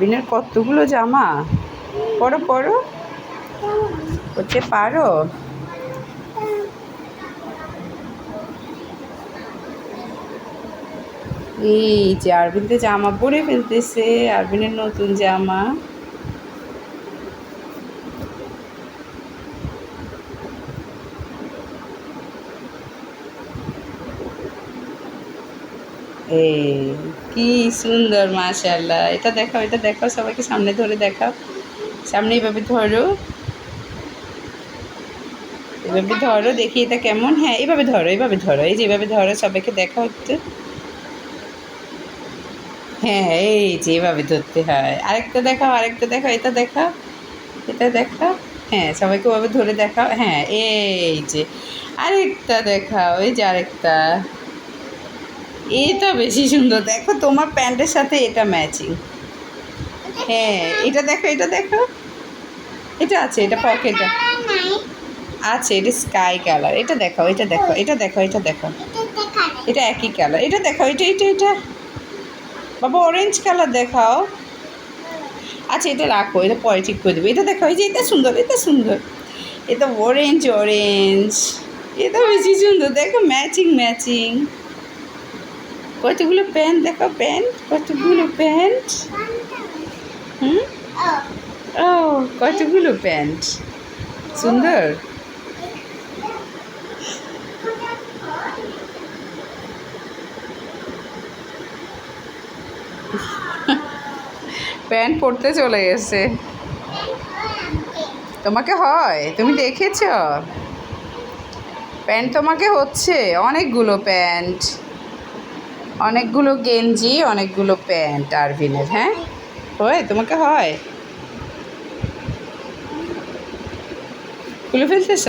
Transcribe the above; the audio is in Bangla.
বিনের কতগুলো জামা? পরো পরো করতে পারো? এই যে আরবিন তো জামা পরে ফেলতেছে, আরবিনের নতুন জামা। কি সুন্দর মাশাল্লাহ এটা দেখাও এটা দেখাও, সবাইকে সামনে ধরে দেখাও। সামনে এইভাবে ধরো। এভাবে ধরো, দেখি এটা কেমন। হ্যাঁ এইভাবে ধরো এইভাবে ধরো। এই যে এইভাবে ধরো, সবাইকে দেখাও একটু। হ্যাঁ এই যে এভাবে ধরতে হয়। আরেকটা দেখাও আরেকটা দেখাও, এটা দেখাও এটা দেখাও। হ্যাঁ সবাইকে ওভাবে ধরে দেখাও। হ্যাঁ এই যে। আরেকটা দেখাও, এই যে আরেকটা। এটা বেশি সুন্দর। দেখো তোমার প্যান্টের সাথে এটা ম্যাচিং। হ্যাঁ এটা দেখো এটা দেখো। এটা আছে, এটা পকেটে। আছে, এটা স্কাই কালার। এটা দেখো এটা দেখো এটা দেখো এটা দেখো। এটা একই কালার। এটা দেখো, এটা এটা এটা। বাবা অরেঞ্জ কালার দেখাও। আচ্ছা এটা রাখো, এটা পরে ঠিক করে দেবো। এটা দেখো, এই যে, এটা সুন্দর এটা সুন্দর। এটা অরেঞ্জ অরেঞ্জ এটা বেশি সুন্দর। দেখো, ম্যাচিং ম্যাচিং। কতগুলো প্যান্ট দেখো প্যান্ট কতগুলো প্যান্ট হুম? ও, কতগুলো প্যান্ট সুন্দর। প্যান্ট পরতে চলে গেছে। তোমাকে হয়, তুমি দেখেছ? প্যান্ট তোমাকে হচ্ছে, অনেকগুলো প্যান্ট অনেকগুলো গেঞ্জি অনেকগুলো প্যান্ট আরভিনের হ্যাঁ? হয়? তোমাকে হয়? খুলে ফেলতেছ